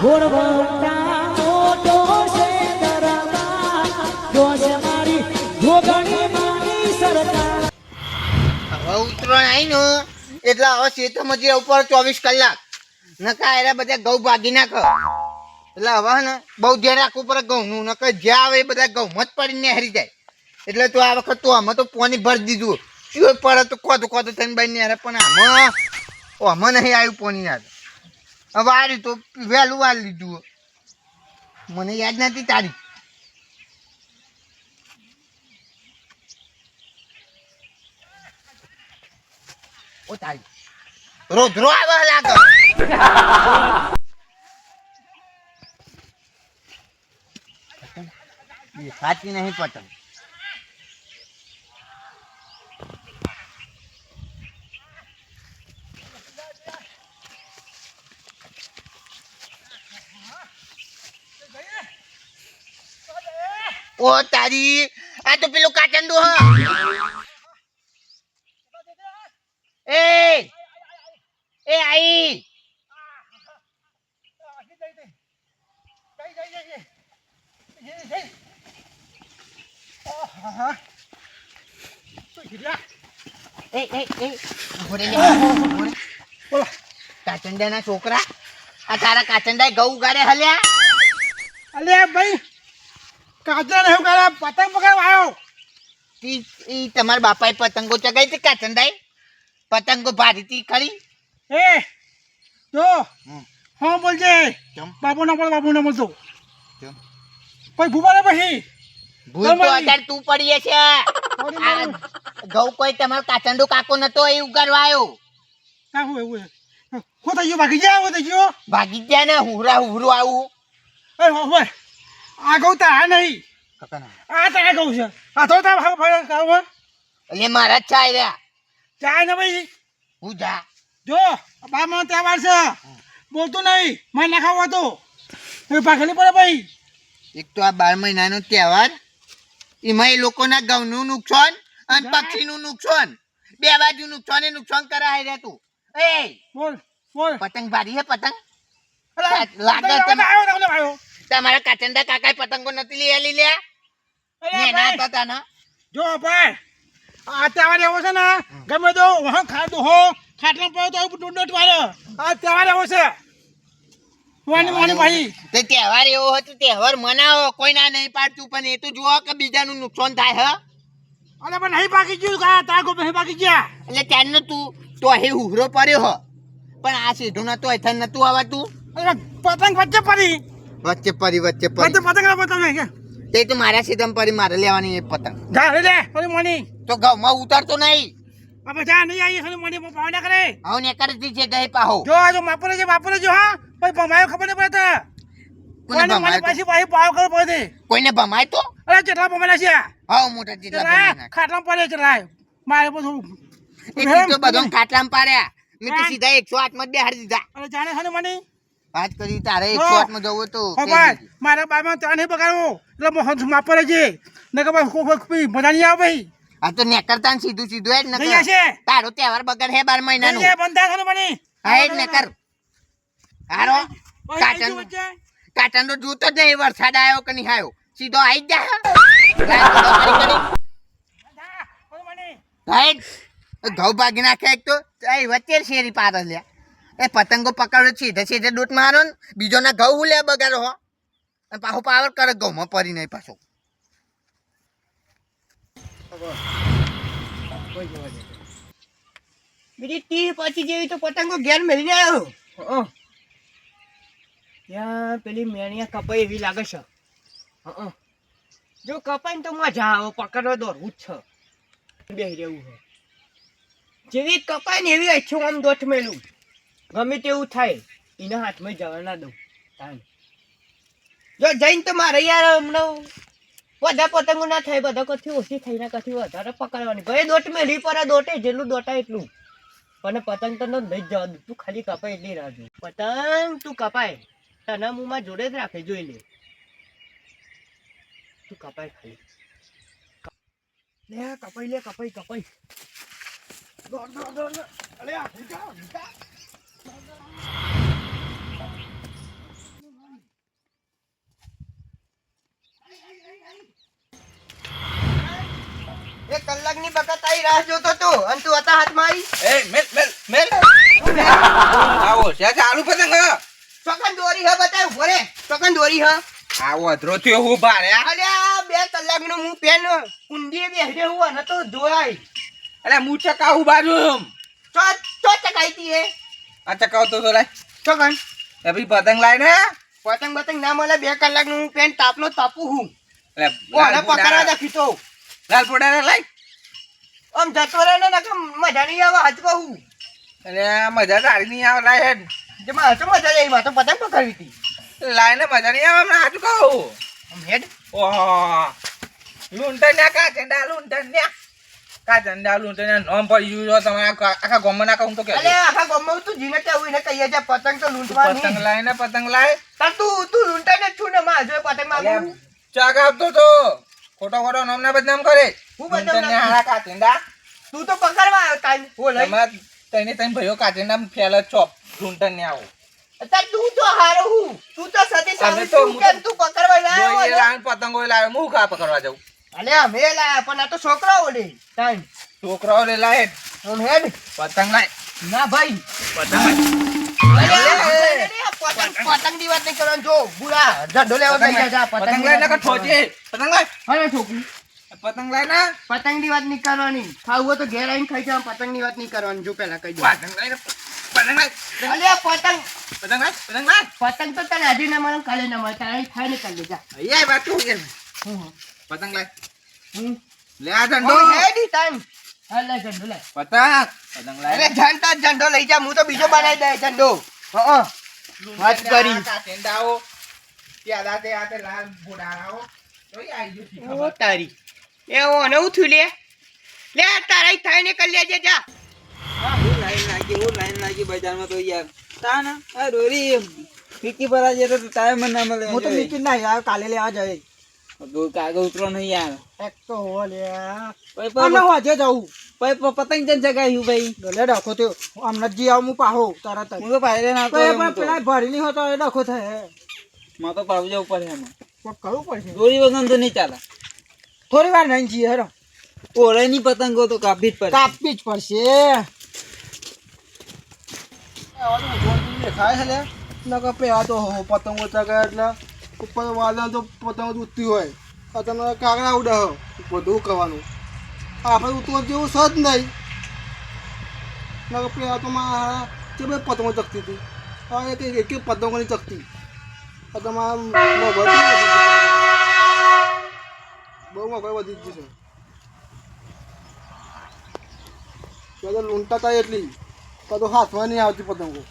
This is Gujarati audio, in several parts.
એટલે હવે શેતમાં જે ઉપર ચોવીસ કલાક. નકા એરા બધા ઘઉં ભાગી નાખ. એટલે હવે ને બહુ ધ્યાન રાખવું પડે ઘઉંનું નકર જ્યાં આવે એ બધા ઘઉં જ પડીને હેરી જાય. એટલે તું આ વખત તો આમાં તો પોની ભરી દીધું. પડે તો કોતો કોતો બાઈ ને પણ આમાં આમાં નહીં આવ્યું પોની યાદ હવે તો વહેલું વાર લીધું મને યાદ નથી તારી. ઓ તારી. રોધરો આવે લાગે. સાચી નહીં પતંગ. ઓ તારી આ તો પેલું કાચંડુ હ એ એ આઈ રે. કાચંડાના છોકરા આ તારા કાચંડાએ ગૌ ગાડે હલ્યા અલે ભાઈ કાચરા ને કરે પતંગ પકડવા આવ્યો. ઈ તમારા બાપાએ પતંગો ચગાવી હતી કાચંડાએ પતંગો ભારી હતી ખરી? એ જો હા બોલજે. બાપુ ના બોલ બાપુ ના બોલતો? પછી ભૂપા ને પછી? ભૂલ તો અત્યારે તું પડીએ છે. ઘઉં કોઈ તમારો કાચંડો કાકો નતો એ ઉગાડવા આવ્યો. ના હું એવું હું થઈ ગયો ભાગી ગયા હું થઈ ગયો. ભાગી ગયા ને હુરા હુરું આવું. એ હોય આ ગૌ તો નહીં. આ તા આ છે. આ તો તા ભાગ ભાગ કાવ એટલે મારા ચાય રે રહ્યા. ચાય ને ભાઈ હું જા. જો બા માં તહેવાર છે. બોલતું નહીં. મને ના ખાવ તો એ પાઘલી પડે ભાઈ એક તો આ બાર મહિનાનો તહેવાર. એમાં એ લોકોના ઘઉંનું નુકસાન અને પક્ષીનું નુકસાન. બે બાજુ નુકસાન એ નુકસાન કરાય રે તું. એ. બોલ બોલ. પતંગ ભારી હે પતંગ. લાગે તમે- આવ્યો આવ્યો તમારા કાચંદા કાકાએ પતંગો નથી લઈ આલી લ્યા. અરે ના હતા ને. જો આ તહેવાર એવો છે ને ગમે તો વહં ખાધું હો ખાટલા પડ્યો તો વાળો આ તહેવાર એવો છે. વાની વાની ભાઈ. તે તહેવાર એવો હતો તહેવાર મનાવો કોઈ ના નહીં પાડતું પણ એ તો જુઓ કે બીજાનું નુકસાન થાય હ. અરે પણ નહીં બાકી ગયું કા તાર ગોપે નહીં બાકી ગયા? એટલે ત્યારનો તું તો અહીં ઉહરો પડ્યો હ. પણ આ સીધું તો એથન નતું આવતું. અરે પતંગ વચ્ચે પડી. વચ્ચે પરી વચ્ચે પરી પતંગ ના તમે કે? તે તો મારા સીધમ પરી મારે લેવાની એ પતંગ. જા લે અરે મની. તો ઘઉંમાં ઉતારતો નહીં. બાપા જા નહીં આવી મની પાવ ના કરે. આવ ને કરતી છે ગઈ પાહો. જો આ જો માપરે છે માપરે જો હા. ભાઈ ભમાયો ખબર નહીં પડે તો ભમાયો તો? પાછી પાછી પાવ ખબર પડે કોઈને ભમાય તો? અરે કેટલા ભમાયા છે. હા મોટા જેટલા ભમાયા ખાટલા પડે ચલા મારે બધું એ તો બધો ખાટલામાં પાડ્યા. મેં તો સીધા એકસો આઠમાં જ બેહાડી દીધા. અરે જાણે હને મની? વાત કરી તારે આઠમાં જવું તો ભાઈ મારા બામાં ત્યાં નહીં બગાડવો. એટલે મોહન માપરે છે ને કે ભાઈ કોઈ મજા નહીં આવે ભાઈ. આ તો નેકરતા સીધું સીધું જ નકર. તારો તહેવાર બગડ હે બાર મહિનાનું. એ બંધા ખાલી મની હા એ નકર. હારો. કાટન. કાટન નો જૂતો જ નહીં વરસાદ આવ્યો કે નહીં આવ્યો સીધો આવી જ તો હાઈટ. ઘઉં ભાગી નાખે એક તો. એ વચ્ચે શેરી પાર લ્યા એ પતંગો પકડો સીધે સીધે દૂધ મારો ને બીજો ના ઘઉં લે બગાડો હો. અને પાછો પાવર કરે ઘઉંમાં પરી નહીં પાછો. બીજી તી પછી જેવી તો પતંગો ઘેર મેળીને આવ્યો ત્યાં પેલી મેણિયા કપાઈ એવી લાગે છે. જો કપાય ને તો મજા આવે, પકડવા દોરવું જ છે. બે રહેવું છે. જેવી કપાય ને એવી અચ્છું આમ દોઠ મેલું. ગમે તેવું થાય, એના હાથમાં જવા ના દઉં. જો જઈને તો મારે યાર હમણાં બધા પતંગો ના થાય, બધા કથી ઓછી થઈને કથી વધારે પકડવાની? ભાઈ, દોટ મેલી પર દોટે, જેટલું દોટાય એટલું. પણ પતંગ તો નહીં જ જવા તું ખાલી કપાય એટલી રાહ પતંગ તું કપાય, તને મુમાં જોડે જ રાખે, જોઈ લે. તું કપાય ખાલી. કપાઈ લે કપાઈ કપાઈ દોડ દોડ દોડ. અરે આ ની બકત આઈ રાહ જોતો તો. અને તું હતા હાથ મારી. એ મેલ મેલ મેલ. આવો છે ચાલુ પતંગ ચોકન દોરી હ બતાવ ભરે ચોકન દોરી હ. આવો અધરો થયો હું ભારે અલ્યા બે કલાકનું હું પેન કુંડી બેહરે હું ન તો જોરાય અરે હું ચકાવું બાજુ ચો ચો ચકાઈ તી એ આ ચકાવતો તો લાય. ચોકન. એ ભઈ પતંગ લાય ને. પતંગ બતંગ ના મળે બે કલાકનું હું પેન તાપનો તાપું હું. લાલ પકડવા દખી તો લાલ પોડા લાય. આમ જતો રહે ને મજા નહીં આવે હાથ કહું. અને મજા સારી નહીં આવે લાય હેડ. જેમાં હશે મજા જાય એમાં તો પતંગ પકડવી હતી. લાય ને મજા નહીં આવે હમણાં હાચું કહું. હેડ. ઓહો લૂંટન ને કા ચંડા લૂંટન ને કા ચંડા લૂંટન ને નોમ પડી ગયું તમે આખા આખા ના કહું તો કે આખા ગામમાં તું જીને કેવું એને કહીએ છે પતંગ તો લૂંટવાની. પતંગ લાય ને પતંગ લાય. તું તું લૂંટાય ને છું ને માં જો પતંગમાં ચાક આપતો તો. ખોટો ખોટો નામ ના બદનામ કરે. હું બદનામ લૂંટન ના હારા કાચેંડા તું તો પકડવા આવ્યો તાઈ હો લઈ. તમાર તને તને ભાઈઓ કાચેંડા ફેલ ચોપ છો. ને આવો. અતા તું તો હારો હું. તું તો સતી સામે તો કેમ તું પકડવા ના જોઈએ આવ્યો લાવીને પતંગો લાવે હું ખા પકડવા જાઉં? અલે અમે લાયા પણ આ તો છોકરાઓ લે. તાઈ છોકરાઓ લે લાય. હેડ. પતંગ લાય. ના ભાઈ. પતંગ પતંગની વાત નહીં કરવાની જો બુરા ઝંડો લેવા પતંગ જા હા ની વાત નહીં કરવાની ખાવું તો ઘેર આવીને ખાઈ જવા પતંગની વાત નહીં કરવાની જો પેલા કહી દઉં પતંગ લાય પતંગ લાય પતંગ પતંગ પતંગ તો તને આજે ના મળે કાલે ના મળે તારે ખાઈ ને કાલે જા અહીંયા વાત શું કે પતંગ લાય લે આ ધંધો. હેડી ટાઈમ લે ઝંડો લે પતંગ! પતંગ લાય. અરે ઝંડો ઝંડો લઈ જા હું તો બીજો બનાવી દે ઝંડો. હા વાત કરી. કાચિંડાઓ ત્યાં દાતે આતે લાલ બોડારાઓ તોય આવી ગયું ઓ તારી. એ ઓને હું થયું લે? લે તારા થાય ને કરી લેજે જા. હું લાઈન લાગી હું લાઈન લાગી બજારમાં તો યાર. તા ના આ રોરી ફીકી પર આજે તો ટાઈમ ના મળે. હું તો મીટિંગ ના યાર કાલે લેવા જાય. કાગળ ઉતરો નહીં યાર. એક તો હો લે. પછી વાજે જવું પછી પતંગ જન જગાયું ભાઈ. ગલે ડખો થયો. હમણાં જી આવું હું પાહો તરત હું તો પાયરે ના પણ પેલા ભરી નહીં હોતો એ ડખો થાય. માં તો પાવ જવું પડે એમાં. કરવું પડશે? દોરી વગર તો નહીં ચાલે. થોડી વાર નહીં જઈએ હેરો ઓરે ની પતંગો તો કાપી જ પડે. કાપવી જ પડશે. નકર પેલા તો પતંગો ચગાય એટલે. ઉપર વાદળ તો પતંગ ઉતરી હોય. તમે કાગડા ઉડે હો. બધું કરવાનું. આપણે ઉતરવા જેવું છે જ નહીં. નકર પેલા તો મારા તે બધી પતંગો ચકતી હતી. હવે એક એક પતંગોની ચકતી. બહુ મોબાઈલ વધી જ છે. પેલા લૂંટા થાય એટલી. તો હાથમાં નહીં આવતી પતંગો.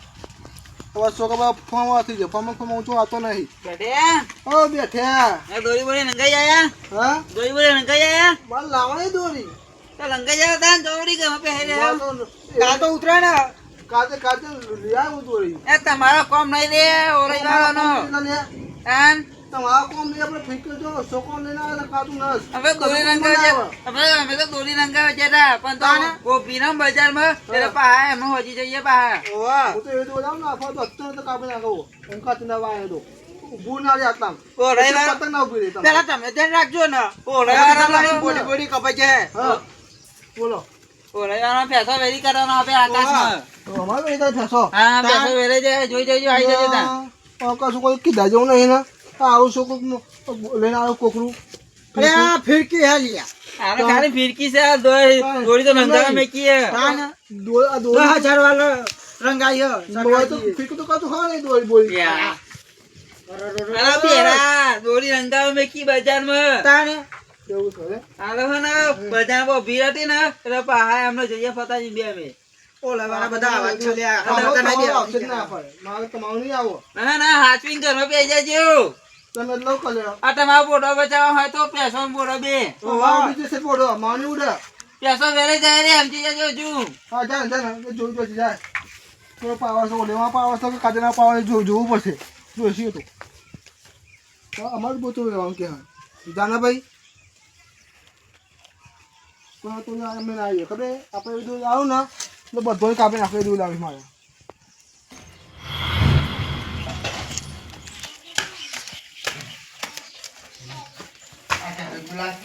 હવે છોકરા ફોર્મ થઈ જાય ફોર્મ ફોર્મ ઊંચો આવતો નહીં. ઓ બેઠ્યા દોરી બોરી નંગાઈ આયા હા? દોરી બોરી નંગાઈ આયા મારે લાવવાની દોરી. તો લંગાઈ જાવ તા દોરી કે મપે હેરે કા તો ઉતરા ને કાતે કાતે લ્યા આવું દોરી. એ તમારો કોમ નહીં રે ઓરે જવાનો તાન? તો તા તો તો તો. તો તો તો જાય બોલો. ઓ રવિવાર પૈસા વેરી કરવાનો આપે આકાશમાં. તો અમારે કઈ રીતે ફેસો હા પૈસા વેરે જાય જોઈ જજો આવી જજો તા કશું કોઈ કીધા જેવું નહીં ને. આવું કોક લઈને આવ્યો કોકરું. અરે આ ફિરકી. હે લિયા. આને ખાલી ફિરકી છે આ દોય. દોરી તો નંદા મે કી હે દસ હજાર વાળો રંગાયો તો ફિરકી તો કાતું હા નહીં દોરી બોલ. યા. અરે પેરા દોરી રંગાવા મેકી બજારમાં. એવું કરે હાલો હે ને બજારમાં ભીડ હતી ને એટલે પાહા એમને જઈએ ફતાજી બે અમે. ઓલા બધા આવા જ લ્યા ના પડે. મારે તમારું નહીં આવો. ના હાચવીન હાચવીને ઘરમાં બેસી જજો તમે લો કરે આ તમારો ફોટો બચાવવા હોય તો પેસો ફોટો બે. તો વાવ છે પોડો માની ઉડે પેસો વેરે જાય રે સમજી જજો જુ હા જા જા જોઈ જોઈ જાય તો પાવર ઓલેમાં પાવર તો કાજના પાવર જો જોવું પડશે. જોઈશું તો. અમારું બોતું રહેવાનું કે હા. જાના ભાઈ? તો તો અમે ના આવીએ ખબર? આપણે એ આવું ને તો બધો કાપી આપણે દૂધ લાવીશ મારે. ગુલાબ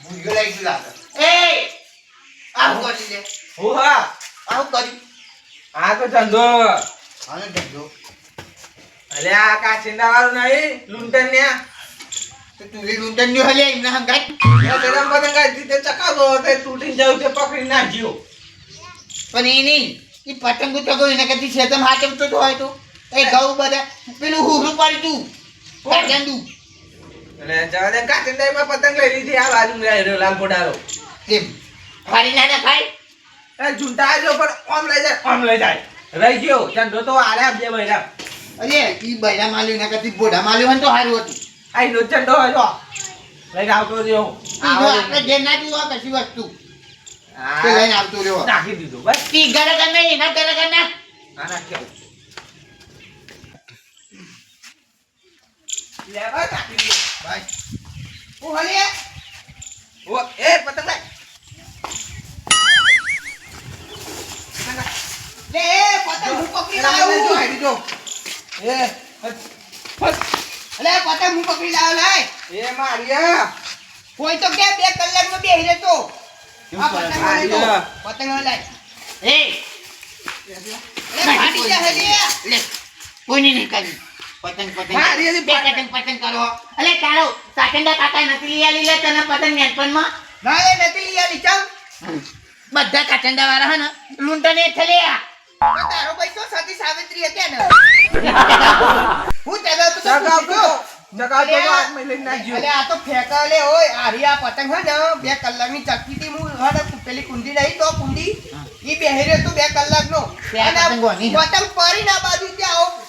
ભૂલ ગઈ ગુલાબ એ આવું કરી લે હું હા આવું કર્યું આ તો ધંધો અલે આ કાચિંદા વાળું નહીં લૂંટન ને તો તું લે લૂંટન ન્યુ હલે એમને પતંગ તે તૂટી જાવ તે પકડી નાખ્યો પણ એ નહીં એ પતંગો ચગો એના કરતી શેતમ હાચમતો તો હોય તો એ ઘઉં બધા પેલું હું પાડી તું કાચંદુ એટલે જવા દે કાચિંદા પતંગ લઈ લીધી આ બાજુ રહ્યો લાલ ફોડારો એમ ફાડી ના ખાય એ ઝૂંટા જો પણ ઓમ લઈ જાય ઓમ લઈ જાય. રહી ગયો ધંધો તો આલે બે મહિના અરે ઈ બૈરા માલ્યું એના કરતી બોઢા માલ્યું હોય તો સારું હતું. આ નો ચંડો હોય લઈને આવતો રહ્યો. આપણે ના કશી વસ્તુ. લઈને આવતો રહ્યો. નાખી દીધું બસ. તી ઘરે નહીં એના ઘરે ના. આ લે ભાઈ નાખી દીધું ભાઈ ઓ હલે ઓ એ પતંગ લાય. લે પતંગ હું પકડી લાવું. એ અલે પતંગ હું પકડી લાવ લાય. એ મારિયા કોઈ તો કે બે કલાકમાં બેહી રહેતો આ પતંગ લઈ લો પતંગ લાય એ. ફાટી જા લે. કોઈની નહીં કરી. પતંગ પતંગ. મારી એની બે પતંગ પતંગ કરો. અલે તારો સાચંદા કાકા નથી લઈ આલી લે તને પતંગ નાનપણમાં? ના એ નથી લઈ આલી. ચમ બધા કાચંડા વાળા હે ને લૂંટને થલ્યા તારો ભાઈ સતી સાવિત્રી હતી ને. હું તેનો તો તો. આ- નાખ્યો. અલે તો પતંગ હોય ને બે કલાકની ચક્કી થી હું હડ પેલી કુંડી રહી તો કુંડી ઈ બેહી રહ્યો તું બે કલાકનો. પતંગો પરી ના બાજુ ત્યાં આવો.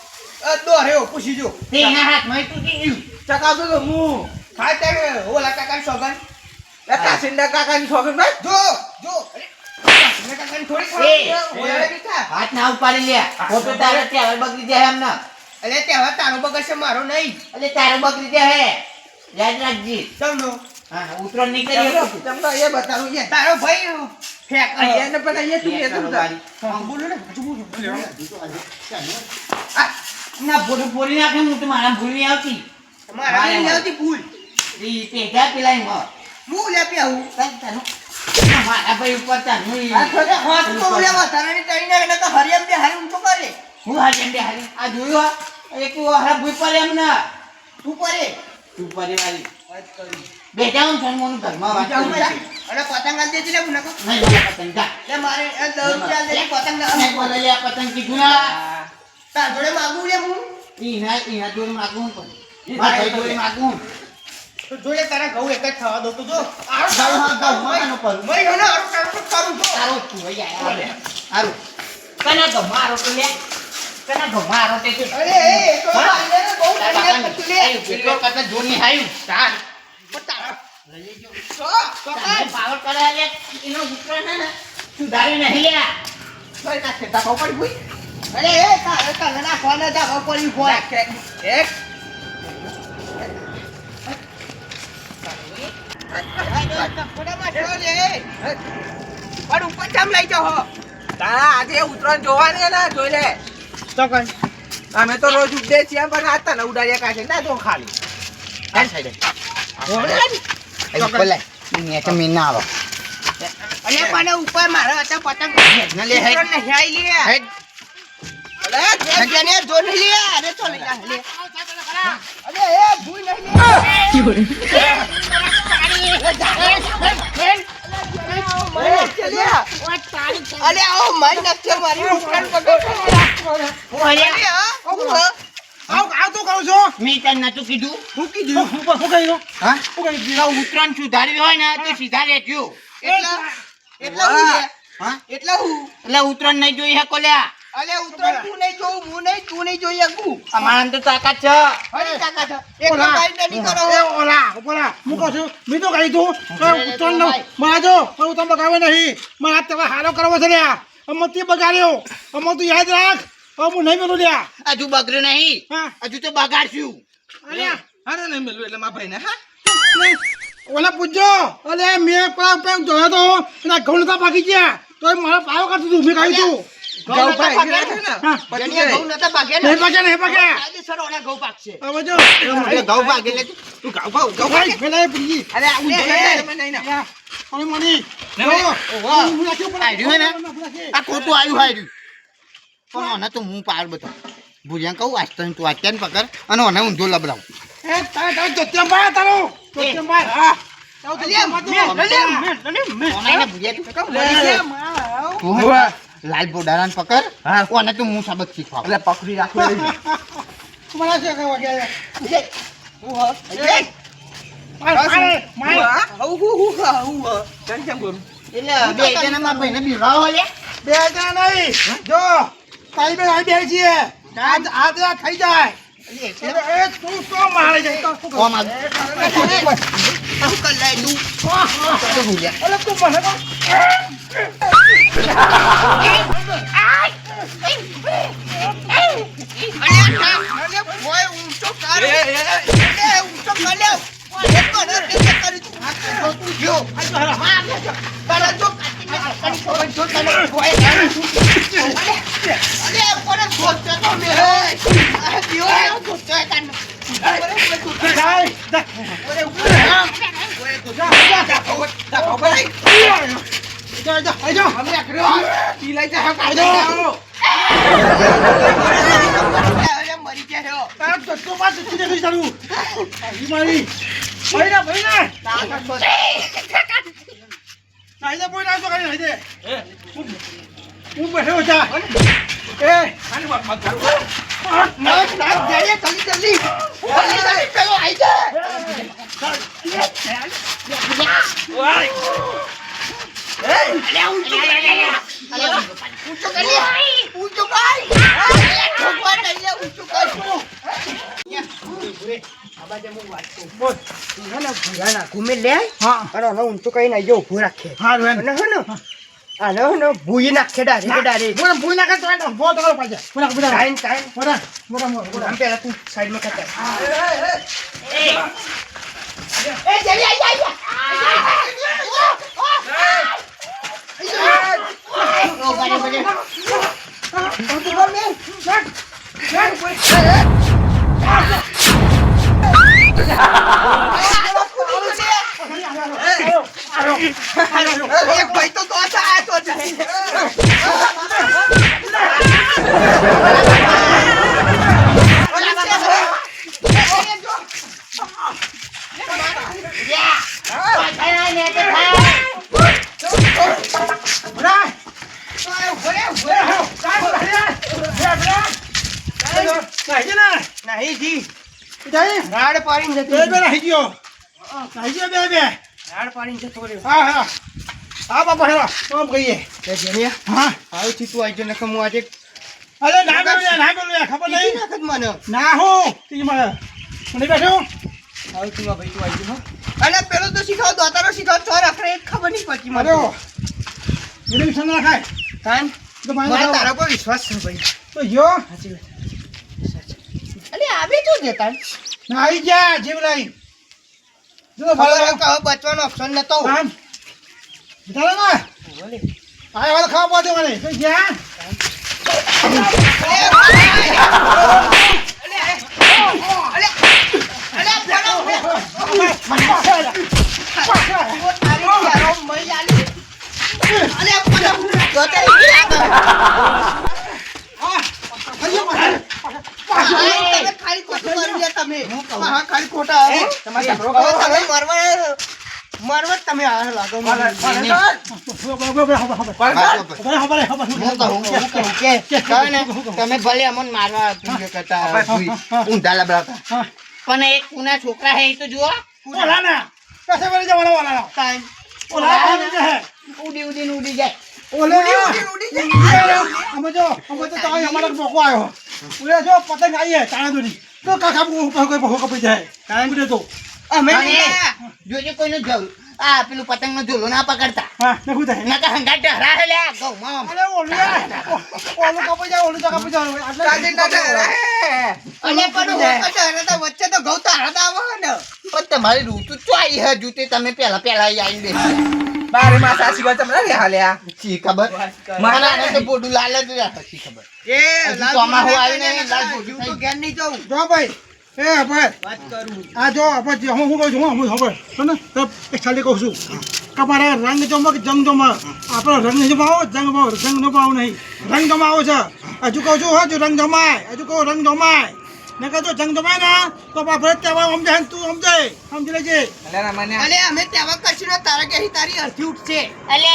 દોર્યો પૂછી જો. તેના હાથમાં તૂટી ગયું ચગાવતો તો હું. હા તે ઓલા કાકા સોગન એ કાકા ની છોકરી ભાઈ. જો જો. હાથ ના ઉપાડી લે. ફોટો તારે ત્યાં બગડી જાય એમ ના. ત્યાં તારો બગડશે મારો નહીં. એટલે તારે બગડી જાય યાદ રાખજી. સમજો. હા ઉતરણ નીકળી. ચમડો એ બતાવું છે તારો ભાઈ ફેંક અહીંયા ને પેલા અહીંયા તું એ તું. બોલો ને ના ભૂલ બોલી નાખે હું તો મારા ભૂલ નહીં આવતી. મારા નહીં આવતી ભૂલ. પેટા પેલા એમ. હું લે પી આવું. તાન. મારા ભાઈ ઉપર તાનું આ થોડે હોત તો ઓલે વધારાની તળીને એને તો હરિયમ બે હારી ઊંચો કરે. હું હાથ બે હારી. આ જોયું આ? એક તું હારા ભૂઈ પર એમ ના. તું પરે તું બેટા હું મોનું ઘરમાં વાત કરું. છું. અને પતંગ આલ દેજે હું નકો નહીં પતંગ જા. લે મારે રૂપિયા પતંગ ના પતંગ કીધું ના. તાર જોડે માગું લે હું ઈના ઈના જોડે માગું પણ મારા જોડે માગું તો જોડે તારા ઘઉં એક જ થવા દો તો જો આરો ઘઉં હા, ઘઉં માનો પર મરી ગયો ને આરો તારો તો કરું જો આરો તું હોય યાર. આરો કના ઘઉં મારો તો લે કના ગો મારો તે તું. અરે એ તો હા? બાંધે ને બહુ લે હાયું. તારા તો તારે પાવર કરે લે એનો ઉતરો ને સુધારી નહીં લ્યા. ભાઈ ના ખેતા ભૂઈ અરે એ તારે તને નાખવાના ધાબા પડી ભોય એક. પણ ઉપર કેમ લઈ જાઓ તારા આજે ઉત્તરાયણ જોવાની ને જોઈ લે. તો કઈ. અમે તો રોજ ઉડે છીએ પણ આ તને ઉડાડ્યા કાચિંદા જો ખાલી. આ સાઈડે. તો મીન ના આવે. અને મને ઉપર મારે હતા પતંગ. ને લે, લે. તો હું અહીંયા. હું હા? આવ આવ તો કહું છું. મેં તને નતું કીધું. હું કીધું? કહ્યું? હા? શું કહ્યું તો સુધારવી હોય ને તો સીધા લેજો એટલે એટલા હું હા? એટલા હું. ઉતરાણ નહીં જોઈ શકો લ્યા અલે ઉતર તું નહીં જોઉં હું નહીં તું નહીં જોઈ શકું અમારા અંદર તાકાત છે. અરે તાકાત છે. એક ઓલા. બાઈ નહીં કરો એ ઓલા ઓલા હું કહું છું મેં તો કહી દઉં કે ઉત્તરાયણ નો મારા હું તમને બગાવે નહીં. મારા હાથ તમે હારો કરવો છે લ્યા. અમો તે બગાડ્યો. અમો તું યાદ રાખ. હું નહીં મેલું લ્યા. હજુ બગડ્યું નહીં. હા. હજુ તો બગાડશું. અલ્યા અરે નહીં મેલું એટલે મારા ભાઈને હા? ઓલા પૂછજો. અલે મેં પેલા જોયો તો? એના ઘઉં નતા પાકી ગયા. તો મારા પાયો કાઢતું તું મેં કહ્યું તું. ઘઉં ભાઈ ને. ઘઉં નતા ભાગ્યા ને? નહીં પાક્યા નહીં કાયદેસર ઓલા ઘઉં પાકશે હવે જો એટલે ઘઉં લે તું ભાઈ પેલા અરે આ નહીં ના. અરે ઓહો. હું નાખ્યું ને? આ ખોટું આવ્યું હાર્યું. પણ મને તો હું પાર બધો ભૂલ્યા કહું વાસ્તવ તું અત્યારે પકડ અને મને ઊંધો લબડાવ. એ તારે તારે તારો હા. તો. હે લાલ બોડારાને પકડ. હા. કોને તું હું સાબત શીખવા એટલે પકડી રાખો મને શું આવી ગયા છે? મારે, થઈ મારે. એટલે બે જણામાં ભાઈને બીવડાવો લે બે જણા નહીં જો બેન આવી બેસી છીએ આજ આજ આ થઈ જાય એટલે એ ખાલી વાત મત કરો કરું? મને તો જાય. જા જા જા આઈ જા તારા ધક્કો માર જતી રહી તારું આવી ઘૂમે લે ઊંચો કઈ ઊભું રાખે હા હે ને આને નો ભૂઈ નાખે ડાયરેક્ટ ડારી બોલ ભૂઈ ના કરતો તો બહુ તો પાજે બોલા બોલા ટાઈમ ટાઈમ બોલા બોલા બોલા આમ પેલા તું સાઈડમાં ખેંચાય નહીં રાડ પાડીને જતો બે બે રહી ગયો રહી ગયો બે બે. રાડ પાડીને જતો રહ્યો. હા હા. હા બાપા હેવા. કોમ કહીએ? કે જેનિયા હા. આવું થી તું આઈ નકમ હું આજે અરે ના યાર, ના યાર, ખબર પીટી ના નાખત મને. ના હું તી મને મને બેઠો. આવું તું આ ભાઈ તું આઈ જો અરે પેલો તો શીખાવ દોતારો શીખાવ ચોર આખરે એક ખબર નહીં પડતી મને. એને વિશ્વાસ ના ખાય કાન મને મને તારા પર વિશ્વાસ છે ભાઈ. તો યો સાચી વાત અરે આવે જો દેતા આવી ગયા જીવ લઈ. જો ખબર ભલે. હે કે હવે બચવાનો ઓપ્શન નતો. આમ. બતાવો ને. બોલે. આ વાળ ખાવા પડે મને. તો તમે અમને મારવા ઊંધા લબડાવતા છોકરા હે તો જુઓ ટાઈમ ઓલા આવી જાય ઉડી ઉડી જાય અમે જો અમે તો તાઈ અમારા જો પતંગ આવી હે તાણા દોરી તો કાકા બહુ કોઈ બહુ કપી અમે. જોજે કોઈનો ઝોલ આ પેલું પતંગ નો ઝોલો ના પકડતા. હા નખું થાય? નકા હંગાટ ઢહરા હે લે. ગૌમાં અરે ઓલું ઓલું કપી જાય ઓલું તો કપી જાય. તાજે ના આટલે અને પણ હું તો વચ્ચે તો ઘઉં તારા તો આવે ને. પણ તમારી ઋતુ ચોઈ હે જૂતે તમે પેલા પેલા આવી દે બારે માં સાસી વાત તમને રે હાલ્યા શી ખબર? મને આને તો બોડું લાલ જ રહ્યા શી ખબર? એ હજી આવ્યું નહીં, લાલ લાલ ભોજું તો ઘેર નહીં જવું. જો ભાઈ એ આપણે વાત કરું. આ જો આપણે જે હું હું કહું છું હું હું ખબર. ને તો એક ખાલી કહું છું. કે મારે રંગ જમો કે જંગ જમો આપણો રંગ નહીં જમાવો જંગ જમાવો જંગ જમાવો નહીં. રંગ જમાવો છે. હજુ કહું છું હજુ રંગ જમાય. હજુ કહું રંગ જમાય. ને કહો જંગ જમાય ને તો આપણે તહેવાર સમજાય ને તું સમજાય સમજી લેજે. અલે અમે તેવા કશું ને તારા કે તારી અડધી ઉઠશે. અલે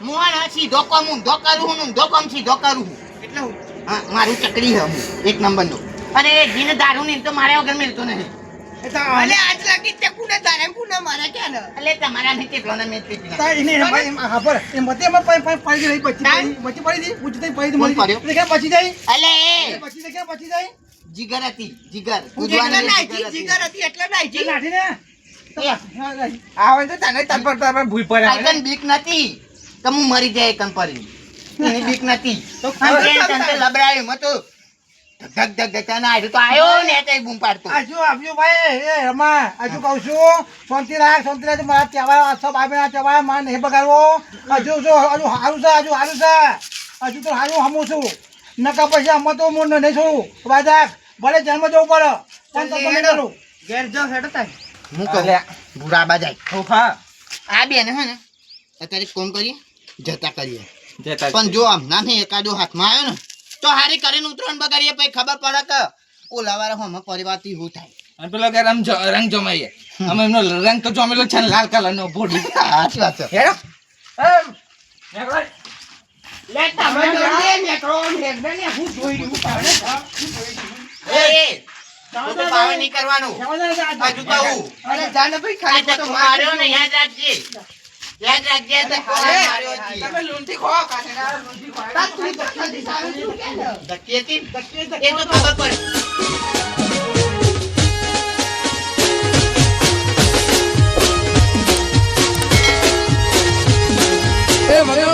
મોહન આ સીધો કોમ ઊંધો કરું હું ઊંધો કોમ સીધો કરું હું? એટલે હા મારું ચકડી છે હું. એક નંબરનું. અને જીને દારૂ નહીં તો મારે વગર મિલતો નથી. અલે આજ લાગી તે કુને તારે કુને મારે કે ને? એટલે તમારા નહીં કેટલો ને મેં પીધી તા એને ભાઈ હા પર એ મતે એમાં પડી પડી પડી રહી પછી પછી પડી દી પૂછી પડી મળી. પડ્યો? એટલે કે પછી જાય અલે! પછી કે પછી જાય જીગર હતી જીગર. એટલે નાઈજી જીગર હતી. એટલે નાઈજી લાઠી ને. આવે તો તને પડે. આઈકન બીક નથી. તો હું મરી જાય એકન પર એની બીક નથી. તો લબડાયું મતો ધક ધક ધક અને આયરો તો આયો ને તે બૂમ પાડતો. આજુ આવ્યું ભાઈ? એ રમા આજુ કહું છું? શાંતિ રાખ શાંતિ રાખ મારા તહેવાર આસો બાબે ના તહેવાર મારે નહીં બગાડવો. હજુ જો હજુ સારું છે હજુ સારું છે. હજુ તો સારું હમું છું. નકા પછી આમાં તો હું નહીં છું. બાજા ભલે જન્મ જવું પડે. પણ તો તમે કરું. ઘેર જો હેડો તાર. હું કહું બુરા બાજા હા આ બેન હે ને અત્યારે ફોન કરીએ જતા કરીએ. જતા પણ જો આમ ના નહીં એકાદો હાથમાં આવ્યો ને તો હારી કરીને ઉતરણ બગાડીએ પછી ખબર પડે કે ઓલા વાળા હોમાં પરિવારથી હું થાય. અને પેલો કે રંગ રંગ જમાઈએ. અમે એમનો રંગ તો જમેલો છે લાલ કલર નો બોડી સાચી વાત છે. હેડો. એમ. નેકળો. લે તમે જલ્દી નીકળો. નેકળો ને હું જોઈ રહ્યું. પાડે એ, એ, તું તો પાવે નહીં કરવાનું. ધક્કો તો યાદ રાખજે ધક્કો. તમે લૂંટી ખો કાઢેલા લૂંટી ખો. તા તું તો ખાલી સારું છું કે ને ધક્કેથી? એ તો ખબર પડે એ મને